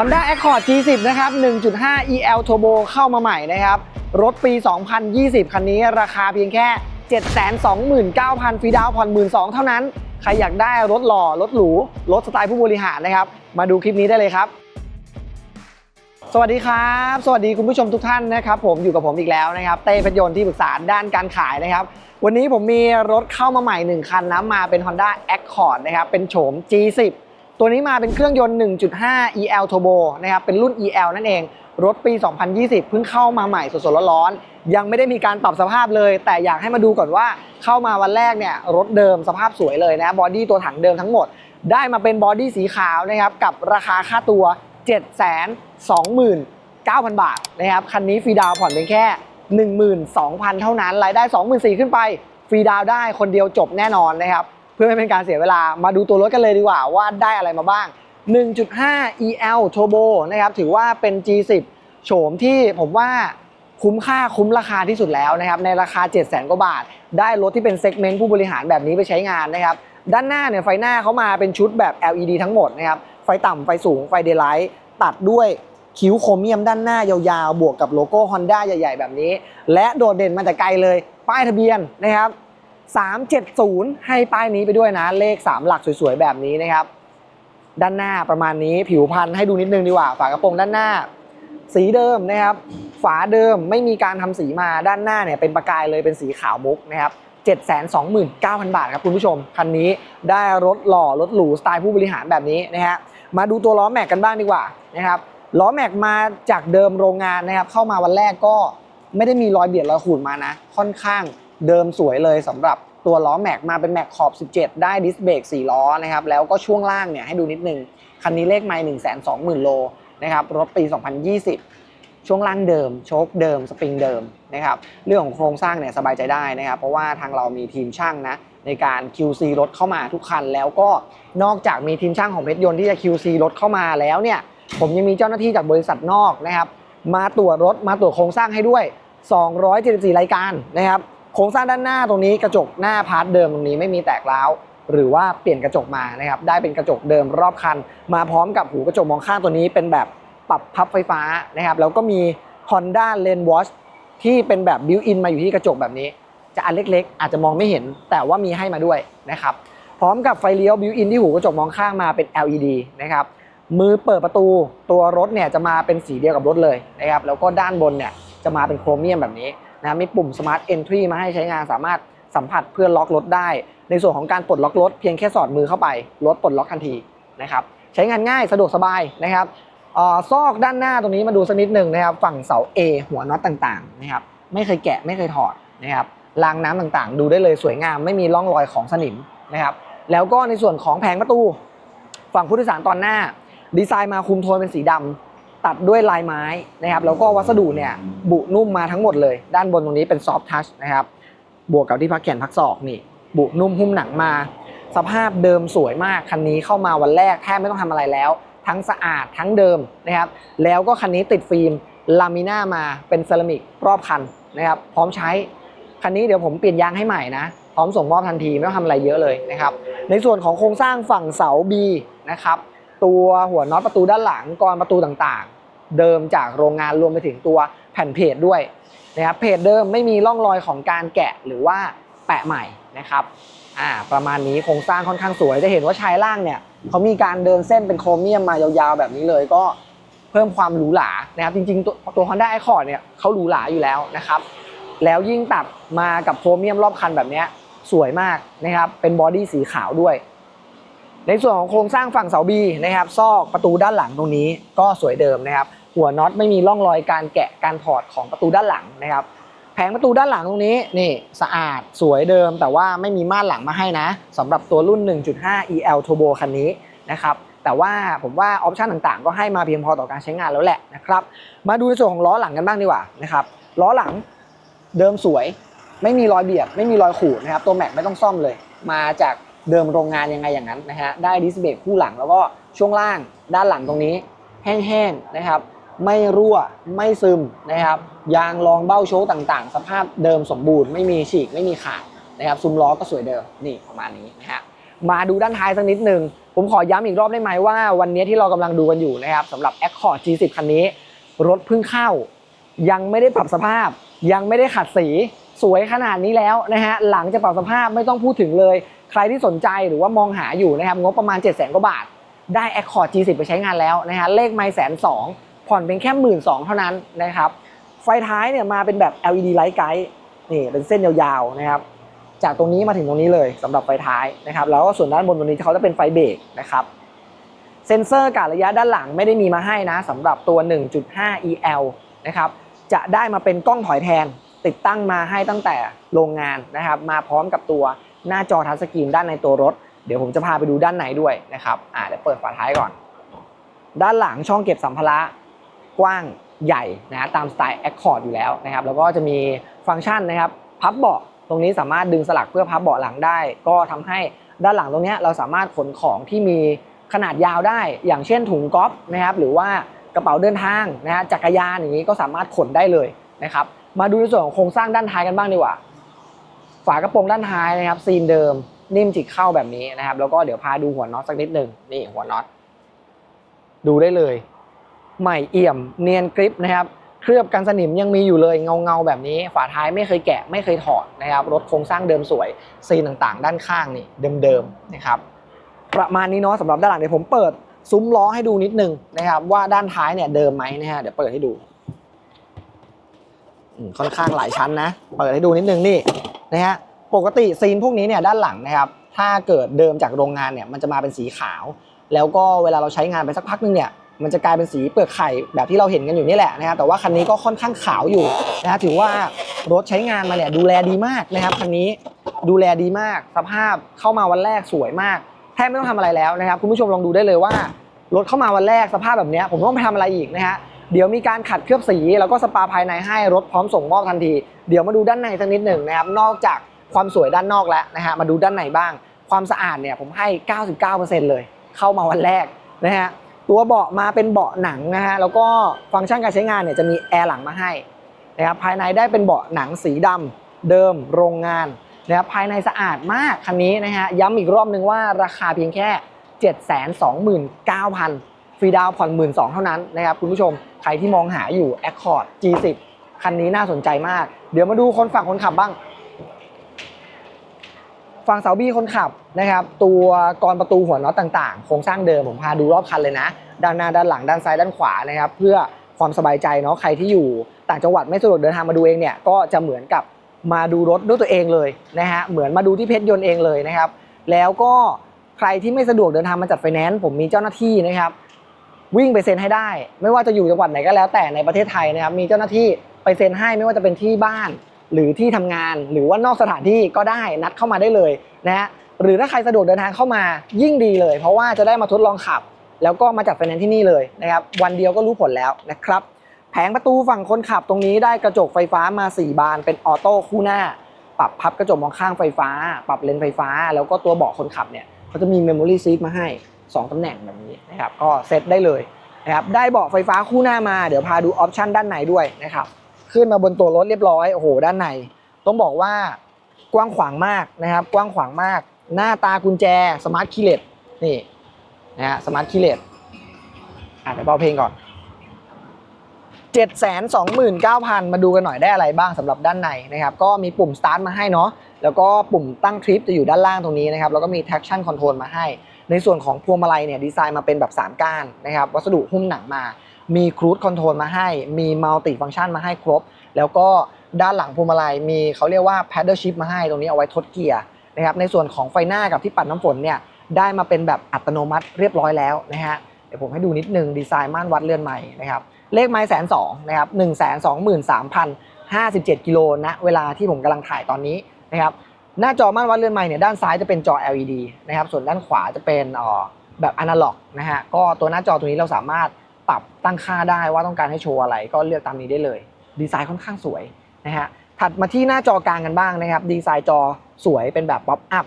Honda Accord G10 นะครับ 1.5 EL Turbo เข้ามาใหม่นะครับ รถปี 2020 คันนี้ราคาเพียงแค่ 729,000 ฟรีดาวน์ผ่อน12,000 เท่านั้น ใครอยากได้รถหล่อ รถหรู รถสไตล์ผู้บริหารนะครับ มาดูคลิปนี้ได้เลยครับ สวัสดีครับ สวัสดีคุณผู้ชมทุกท่านนะครับผมอยู่กับผมอีกแล้วนะครับ เต้เพชรยนต์ที่ปรึกษาด้านการขายนะครับ วันนี้ผมมีรถเข้ามาใหม่ 1 คันนะมาเป็น Honda Accord นะครับเป็นโฉม G10 ตัวนี้มาเป็นเครื่องยนต์ 1.5 EL Turbo นะครับ เป็นรุ่น EL นั่นเอง รถปี 2020 เพิ่งเข้ามาใหม่สดๆร้อนๆ ยังไม่ได้มีการปรับสภาพเลย แต่อยากให้มาดูก่อนว่าเข้ามาวันแรกเนี่ย รถเดิมสภาพสวยเลยนะ บอดี้ตัวถังเดิมทั้งหมด ได้มาเป็นบอดี้สีขาวนะครับ กับราคาค่าตัว 729,000 บาทนะครับ คันนี้ฟรีดาวผ่อนเพียงแค่ 12,000 เท่านั้น รายได้ 24,000 ขึ้นไป ฟรีดาวได้คนเดียวจบแน่นอนนะครับ พื่อไม่เป็นการเสียเวลามาดูตัวรถกันเลยดีกว่าว่าได้อะไรมาบ้าง 1.5 EL Turbo นะครับถือว่าเป็น G10 โฉมที่ผมว่าคุ้มค่าคุ้มราคาที่สุดแล้วนะครับในราคา 700,000กว่าบาท ได้รถที่เป็นเซกเมนต์ผู้บริหารแบบนี้ไปใช้งานนะครับด้านหน้าเนี่ยไฟหน้าเขามาเป็นชุดแบบ LED ทั้งหมดนะครับไฟต่ำไฟสูงไฟเดย์ไลท์ตัดด้วยคิ้วโครเมียมด้านหน้ายาวๆ บวกกับโลโก้ Honda ใหญ่ ๆ แบบนี้ และโดดเด่นมาแต่ไกลเลย ป้ายทะเบียนนะครับ 370 ให้ป้ายนี้ไปด้วยนะ เลข 3 หลักสวยๆ แบบนี้นะครับ ด้านหน้าประมาณนี้ผิวพันธุ์ให้ดูนิดนึงดีกว่า ฝากระโปรงด้านหน้า สีเดิมนะครับ ฝาเดิมไม่มีการทำสีมาด้านหน้าเนี่ยเป็นประกายเลยเป็นสีขาวมุกนะครับ729,000 บาทครับคุณผู้ชม คันนี้ได้รถหล่อรถหรูสไตล์ผู้บริหารแบบนี้นะฮะมาดูตัวล้อแม็กกันบ้างดีกว่านะครับล้อแม็กมาจากเดิมโรงงานนะครับเข้ามาวันแรกก็ไม่ได้มีรอยเบียดรอยขูดมานะ ค่อนข้าง เดิมสวยเลยสำหรับตัวล้อแม็กมาเป็นแม็กขอบ 17 ได้ดิสเบรก4ล้อนะครับแล้วก็ช่วงล่างเนี่ยให้ดูนิดนึง คันนี้เลขไมล์1 2 0 0 0 0 โลนะครับรถปี 2020 ช่วงล่างเดิม โชคเดิม สปริงเดิมนะครับเรื่องของโครงสร้างเนี่ยสบายใจได้นะครับเพราะว่าทางเรามีทีมช่างนะในการ QC รถเข้ามาทุกคัน แล้วก็นอกจากมีทีมช่างของเพชรยนต์ที่จะ QC รถเข้ามาแล้วเนี่ยผมยังมีเจ้าหน้าที่จากบริษัทนอกนะครับมาตรวจรถมาตรวจโครงสร้างให้ด้วย 274 รายการนะครับ โครงสร้างด้านหน้าตรงนี้กระจกหน้าพาร์ทเดิมตรงนี้ไม่มีแตกร้าวหรือว่าเปลี่ยนกระจกมานะครับได้เป็นกระจกเดิมรอบคัน มาพร้อมกับหูกระจกมองข้างตัวนี้เป็นแบบปรับพับไฟฟ้านะครับแล้วก็มี Honda Lane Watch ที่เป็นแบบบิวอินมาอยู่ที่กระจกแบบนี้ จะอันเล็กๆ อาจจะมองไม่เห็นแต่ว่ามีให้มาด้วยนะครับพร้อมกับไฟเลี้ยวบิวอินที่หูกระจกมองข้างมาเป็น LED นะครับมือเปิดประตูตัวรถเนี่ยจะมาเป็นสีเดียวกับรถเลยนะครับแล้วก็ด้านบนเนี่ยจะมาเป็นโครเมียมแบบนี้ นะมีปุ่ม Smart Entry มาให้ใช้งานสามารถสัมผัสเพื่อล็อกรถได้ ในส่วนของการปลดล็อกรถเพียงแค่สอดมือเข้าไปรถปลดล็อกทันทีนะครับใช้งานง่ายสะดวกสบายนะครับอ่อซอกด้านหน้าตรงนี้มาดูสักนิดหนึ่งนะครับฝั่งเสา A หัวน็อตต่างๆนะครับไม่เคยแกะไม่เคยถอดนะครับรางน้ำต่างๆ ดูได้เลยสวยงามไม่มีร่องรอยของสนิมนะครับแล้วก็ในส่วนของแผงประตู ฝั่งผู้โดยสารตอนหน้า ดีไซน์มาคุมโทนเป็นสีดำ ตัดด้วยลายไม้นะครับแล้วก็วัสดุเนี่ยบุนุ่มมาทั้งหมดเลย ด้านบนตรงนี้เป็นซอฟทัชนะครับบวกกับที่พักแขนพักศอกนี่บุนุ่มหุ้มหนังมา สภาพเดิมสวยมากคันนี้เข้ามาวันแรกแทบไม่ต้องทำอะไรแล้ว ทั้งสะอาดทั้งเดิมนะครับแล้วก็คันนี้ติดฟิล์มลามิน่ามาเป็นเซรามิกรอบคันนะครับพร้อมใช้คันนี้เดี๋ยวผมเปลี่ยนยางให้ใหม่นะพร้อมส่งมอบทันทีไม่ต้องทำอะไรเยอะเลยนะครับในส่วนของโครงสร้างฝั่งเสา B นะครับตัวหัวน็อตประตูด้านหลังกรอนประตูต่าง เดิมจากโรงงานรวมไปถึงตัวแผ่นเพจด้วยนะครับเพจเดิมไม่มีร่องรอยของการแกะหรือว่าแปะใหม่นะครับอ่าประมาณนี้โครงสร้างค่อนข้างสวยจะเห็นว่าชายล่างเนี่ยเขามีการเดินเส้นเป็นโครเมียมมายาวๆแบบนี้เลยก็เพิ่มความหรูหรานะครับจริงๆ ตัวตัว Honda Accord เนี่ยเขาหรูหราอยู่แล้วนะครับแล้วยิ่งตัดมากับโครเมียมรอบคันแบบนี้สวยมากนะครับเป็นบอดี้สีขาวด้วย ในส่วนของโครงสร้างฝั่งเสาบีนะครับซอกประตูด้านหลังตรงนี้ก็สวยเดิมนะครับ หัวน็อตไม่มีร่องรอยการแกะการถอดของประตูด้านหลังนะครับ แผงประตูด้านหลังตรงนี้นี่สะอาดสวยเดิม แต่ว่าไม่มีม่านหลังมาให้นะสำหรับตัวรุ่น 1.5 EL Turbo คันนี้นะครับแต่ว่าผมว่าออปชันต่างๆ ก็ให้มาเพียงพอต่อการใช้งานแล้วแหละนะครับ มาดูในส่วนของล้อหลังกันบ้างดีกว่านะครับล้อหลังเดิมสวย ไม่มีรอยเบียด ไม่มีรอยขูดนะครับ ตัวแม็กไม่ต้องซ่อมเลย มาจากเดิมโรงงานยังไงอย่างนั้นนะฮะได้ดิสเบรกคู่หลังแล้วก็ช่วงล่างด้านหลังตรงนี้ แห้งๆนะครับ ไม่รั่วไม่ซึมนะครับยางรองเบ้าโชว์ต่างๆ สภาพเดิมสมบูรณ์ไม่มีฉีกไม่มีขาดนะครับซุ้มล้อก็สวยเดิมนี่ประมาณนี้นะฮะมาดูด้านท้ายสักนิดหนึ่งผมขอย้ำอีกรอบได้ไหมว่าวันนี้ที่เรากำลังดูกันอยู่นะครับสำหรับ Accord G10 คันนี้ รถเพิ่งเข้า ยังไม่ได้ปรับสภาพ ยังไม่ได้ขัดสีสวยขนาดนี้แล้วนะฮะหลังจะปรับสภาพไม่ต้องพูดถึงเลย ใครที่สนใจหรือว่ามองหาอยู่นะครับงบประมาณ 7 0 0 0 0 0กว่าบาท ได้ Accord G10 ไปใช้งานแล้วนะฮะเลขไม่แสนสอง ผ่อนเป็นแค่หมื่นสองเท่านั้นนะครับ ไฟท้ายเนี่ยมาเป็นแบบ LED Light Guide นี่เป็นเส้นยาวๆนะครับ จากตรงนี้มาถึงตรงนี้เลยสำหรับไฟท้ายนะครับ แล้วก็ส่วนด้านบนตรงนี้เขาจะเป็นไฟเบรกนะครับ เซ็นเซอร์การระยะด้านหลังไม่ได้มีมาให้นะสำหรับตัว 1.5 EL นะครับจะได้มาเป็นกล้องถอยแทน ติดตั้งมาให้ตั้งแต่โรงงานนะครับ มาพร้อมกับตัวหน้าจอทัชสกรีนด้านในตัวรถ เดี๋ยวผมจะพาไปดูด้านในด้วยนะครับอ่าเดี๋ยวเปิดฝาท้ายก่อน ด้านหลังช่องเก็บสัมภาระ กว้างใหญ่นะตามสไตล์ Accord อยู่แล้วนะครับแล้วก็จะมีฟังก์ชันนะครับพับเบาะตรงนี้สามารถดึงสลักเพื่อพับเบาะหลังได้ ก็ทำให้ด้านหลังตรงนี้เราสามารถขนของที่มีขนาดยาวได้ อย่างเช่นถุงก๊อฟนะครับหรือว่ากระเป๋าเดินทางนะฮะจักรยานอย่างนี้ก็สามารถขนได้เลยนะครับมาดูในส่วนของโครงสร้างด้านท้ายกันบ้างดีกว่า ฝากระโปรงด้านท้ายนะครับซีนเดิมนิ่มจิกเข้าแบบนี้นะครับแล้วก็เดี๋ยวพาดูหัวน็อตสักนิดหนึ่งนี่หัวน็อตดูได้เลย ใหม่เอี่ยมเนียนกริปนะครับเคลือบกันสนิมยังมีอยู่เลยเงาเงาแบบนี้ ฝาท้ายไม่เคยแกะไม่เคยถอดนะครับรถโครงสร้างเดิมสวยซีนต่างๆ ด้านข้างนี่เดิมๆนะครับประมาณนี้เนาะสำหรับด้านหลังเดี๋ยวผมเปิดซุ้มล้อให้ดูนิดนึงนะครับว่าด้านท้ายเนี่ยเดิมไหมนะฮะเดี๋ยวเปิดให้ดูค่อนข้างหลายชั้นนะเปิดให้ดูนิดนึงนี่นะฮะปกติซีนพวกนี้เนี่ยด้านหลังนะครับถ้าเกิดเดิมจากโรงงานเนี่ยมันจะมาเป็นสีขาว แล้วก็เวลาเราใช้งานไปสักพักนึงเนี่ย มันจะกลายเป็นสีเปลือกไข่แบบที่เราเห็นกันอยู่นี่แหละนะครับแต่ว่าคันนี้ก็ค่อนข้างขาวอยู่นะฮะถือว่ารถใช้งานมาเนี่ยดูแลดีมากนะครับคันนี้ดูแลดีมาก สภาพเข้ามาวันแรกสวยมากแทบไม่ต้องทำอะไรแล้วนะครับคุณผู้ชมลองดูได้เลยว่ารถเข้ามาวันแรกสภาพแบบนี้ผมไม่ต้องไปทำอะไรอีกนะฮะเดี๋ยวมีการขัดเคลือบสี แล้วก็สปาภายในให้รถพร้อมส่งมอบทันที เดี๋ยวมาดูด้านในสักนิดหนึ่งนะครับนอกจากความสวยด้านนอกแล้วนะฮะมาดูด้านในบ้าง ความสะอาดเนี่ยผมให้ 99%เลย เข้ามาวันแรกนะฮะ ตัวเบาะมาเป็นเบาะหนังนะฮะแล้วก็ฟังก์ชันการใช้งานเนี่ยจะมีแอร์หลังมาให้นะครับภายในได้เป็นเบาะหนังสีดำเดิมโรงงานนะครับภายในสะอาดมากคันนี้นะฮะย้ำอีกรอบนึงว่าราคาเพียงแค่ 729,000 ฟรีดาวผ่อน12,000เท่านั้นนะครับคุณผู้ชมใครที่มองหาอยู่ Accord G10 คันนี้น่าสนใจมาก เดี๋ยวมาดูคนฝั่งคนขับบ้าง ฝั่งเสาบี้คนขับนะครับ ตัวกรประตูหัวน็อตต่างๆ โครงสร้างเดิมผมพาดูรอบคันเลยนะ ด้านหน้าด้านหลังด้านซ้ายด้านขวานะครับ เพื่อความสบายใจเนาะใครที่อยู่ต่างจังหวัดไม่สะดวกเดินทางมาดูเองเนี่ยก็จะเหมือนกับมาดูรถด้วยตัวเองเลยนะฮะเหมือนมาดูที่เพชรยนต์เองเลยนะครับ แล้วก็ใครที่ไม่สะดวกเดินทางมาจัดไฟแนนซ์ผมมีเจ้าหน้าที่นะครับ วิ่งไปเซ็นให้ได้ ไม่ว่าจะอยู่จังหวัดไหนก็แล้วแต่ในประเทศไทยนะครับมีเจ้าหน้าที่ไปเซ็นให้ไม่ว่าจะเป็นที่บ้าน หรือที่ทำงานหรือว่านอกสถานที่ก็ได้นัดเข้ามาได้เลยนะฮะหรือถ้าใครสะดวกเดินทางเข้ามายิ่งดีเลย เพราะว่าจะได้มาทดลองขับ แล้วก็มาจัดไฟแนนซ์ที่นี่เลยนะครับวันเดียวก็รู้ผลแล้วนะครับแผงประตูฝั่งคนขับตรงนี้ได้กระจกไฟฟ้ามา 4 บานเป็นออโต้คู่หน้า ปรับพับกระจกมองข้างไฟฟ้า ปรับเลนไฟฟ้า แล้วก็ตัวเบาะคนขับเนี่ยเขาจะมีเมมโมรี่ซีทมาให้ 2 ตำแหน่งแบบนี้นะครับก็เซตได้เลยนะครับได้เบาะไฟฟ้าคู่หน้ามาเดี๋ยวพาดูออปชันด้านในด้วยนะครับ ขึ้นมาบนตัวรถเรียบร้อยโอ้โหด้านใน ต้องบอกว่ากว้างขวางมากนะครับ กว้างขวางมาก หน้าตากุญแจสมาร์ทคีเลตนี่นะฮะสมาร์ทคีเลตอะเดี๋ยวเบาเพลงก่อน 729,000 มาดูกันหน่อยได้อะไรบ้างสำหรับด้านในนะครับ ก็มีปุ่ม start มาให้เนาะแล้วก็ปุ่มตั้งทริปจะอยู่ด้านล่างตรงนี้นะครับ แล้วก็มี traction control มาให้ ในส่วนของพวงมาลัยเนี่ยดีไซน์มาเป็นแบบ 3 ก้านนะครับ วัสดุหุ้มหนังมา มี cruise control มาให้ มี multi function มาให้ครบ แล้วก็ด้านหลังพวงมาลัยมีเขาเรียกว่า paddle shift มาให้ตรงนี้เอาไว้ทดเกียร์นะครับในส่วนของไฟหน้ากับที่ปัดน้ำฝนเนี่ยได้มาเป็นแบบอัตโนมัติเรียบร้อยแล้วนะฮะเดี๋ยวผมให้ดูนิดนึงดีไซน์ม่านวัดเลื่อนใหม่นะครับเลขไม้แสนสองนะครับหนึ่งแสนสองหมื่นสามพันห้าสิบเจ็ดกิโลณเวลาที่ผมกำลังถ่ายตอนนี้นะครับหน้าจอม่านวัดเลื่อนใหม่เนี่ยด้านซ้ายจะเป็นจอ LED นะครับส่วนด้านขวาจะเป็นอ่อแบบอนาล็อกนะฮะก็ตัวหน้าจอตัวนี้เราสามารถ ปรับตั้งค่าได้ว่าต้องการให้โชว์อะไรก็เลือกตามนี้ได้เลย ดีไซน์ค่อนข้างสวยนะฮะถัดมาที่หน้าจอกลางกันบ้างนะครับ ดีไซน์จอสวยเป็นแบบป๊อปอัพ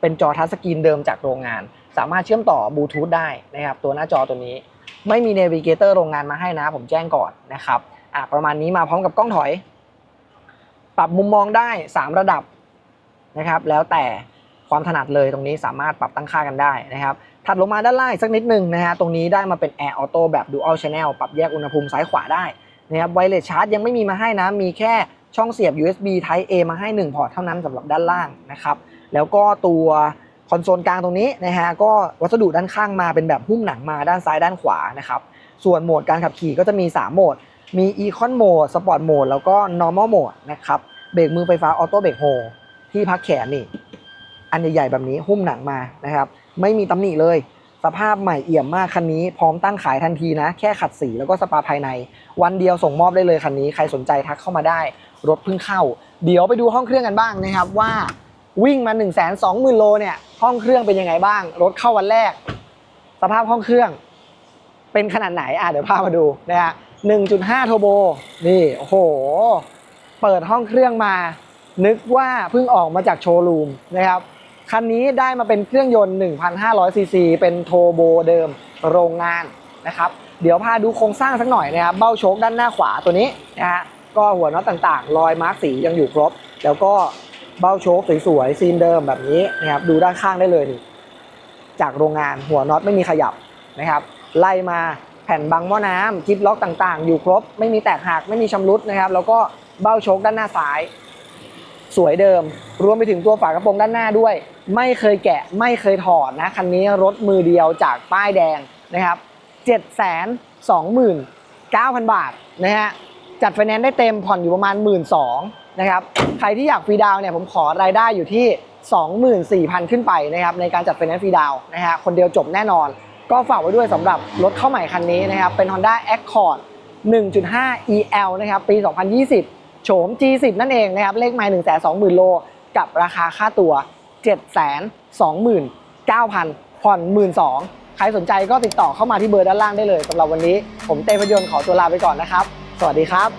เป็นจอทัชสกรีนเดิมจากโรงงาน สามารถเชื่อมต่อบลูทูธได้นะครับ ตัวหน้าจอตัวนี้ ไม่มีเนวิเกเตอร์โรงงานมาให้นะ ผมแจ้งก่อนนะครับอะประมาณนี้มาพร้อมกับกล้องถอย ปรับมุมมองได้ 3 ระดับนะครับ แล้วแต่ความถนัดเลยตรงนี้สามารถปรับตั้งค่ากันได้นะครับ ถัดลงมาด้านล่างสักนิดนึงนะฮะตรงนี้ได้มาเป็น Air Auto แบบ Dual Channel ปรับแยกอุณหภูมิซ้ายขวาได้นะครับไวเลสชาร์จยังไม่มีมาให้นะ มีแค่ช่องเสียบ USB Type A มาให้ 1 พอร์ตเท่านั้นสำหรับด้านล่างนะครับแล้วก็ตัวคอนโซลกลางตรงนี้นะฮะก็วัสดุด้านข้างมาเป็นแบบหุ้มหนังมาด้านซ้ายด้านขวานะครับส่วนโหมดการขับขี่ก็จะมี 3 โหมด มี Econ Mode Sport Mode แล้วก็ Normal Mode นะครับเบรกมือไฟฟ้าออโต้เบรกโฮที่พักแขนนี่ อันใหญ่ๆแบบนี้หุ้มหนังมานะครับ ไม่มีตำหนิเลย สภาพใหม่เอี่ยมมากคันนี้พร้อมตั้งขายทันทีนะ แค่ขัดสีแล้วก็สปาภายใน วันเดียวส่งมอบได้เลยคันนี้ใครสนใจทักเข้ามาได้ รถเพิ่งเข้า เดี๋ยวไปดูห้องเครื่องกันบ้างนะครับว่าวิ่งมา 1 2 0 0 0 0โลเนี่ยห้องเครื่องเป็นยังไงบ้าง รถเข้าวันแรก สภาพห้องเครื่อง เป็นขนาดไหนอะเดี๋ยวพามาดูนะฮะ1.5โทโบนี่โอ้โห เปิดห้องเครื่องมา นึกว่าเพิ่งออกมาจากโชว์รูมนะครับ คันนี้ได้มาเป็นเครื่องยนต์ 1,500 ซีซี เป็นโทโบเดิมโรงงานนะครับ เดี๋ยวพาดูโครงสร้างสักหน่อยนะครับ เบ้าโชคด้านหน้าขวาตัวนี้นะฮะ ก็หัวน็อตต่างๆ รอยมาร์กสียังอยู่ครบ แล้วก็เบ้าโชคสวยๆซีนเดิมแบบนี้นะครับ ดูด้านข้างได้เลยนี่จากโรงงานหัวน็อตไม่มีขยับนะครับ ไล่มาแผ่นบังหม้อน้ำจิ๊บล็อกต่างๆ อยู่ครบ ไม่มีแตกหักไม่มีชำรุดนะครับ แล้วก็เบ้าโชคด้านหน้าซ้าย สวยเดิม รวมไปถึงตัวฝากระโปรงด้านหน้าด้วย ไม่เคยแกะไม่เคยถอดนะคันนี้รถมือเดียวจากป้ายแดงนะครับ7 2 9 0 0 0 บาทนะฮะจัดไฟแนนซ์ได้เต็มผ่อนอยู่ประมาณ 1 2ื่นนะครับใครที่อยากฟรีดาวเนี่ยผมขอรายได้อยู่ที่ 24,000 ขึ้นไปนะครับในการจัดไฟแนนซ์ฟรีดาวน์นะฮะคนเดียวจบแน่นอน ก็ฝากไว้ด้วยสำหรับรถเข้าใหม่คันนี้นะครับเป็น Honda Accord 1.5 EL นะครับปี 2020 โฉม G10 นั่นเองนะครับเลขไมล์1 2 0 0 0 0 โล กับราคาค่าตัว 729,000ผ่อน 12,000ใครสนใจก็ติดต่อเข้ามาที่เบอร์ด้านล่างได้เลยสำหรับวันนี้ ผมเต้พยนต์ขอตัวลาไปก่อนนะครับ สวัสดีครับ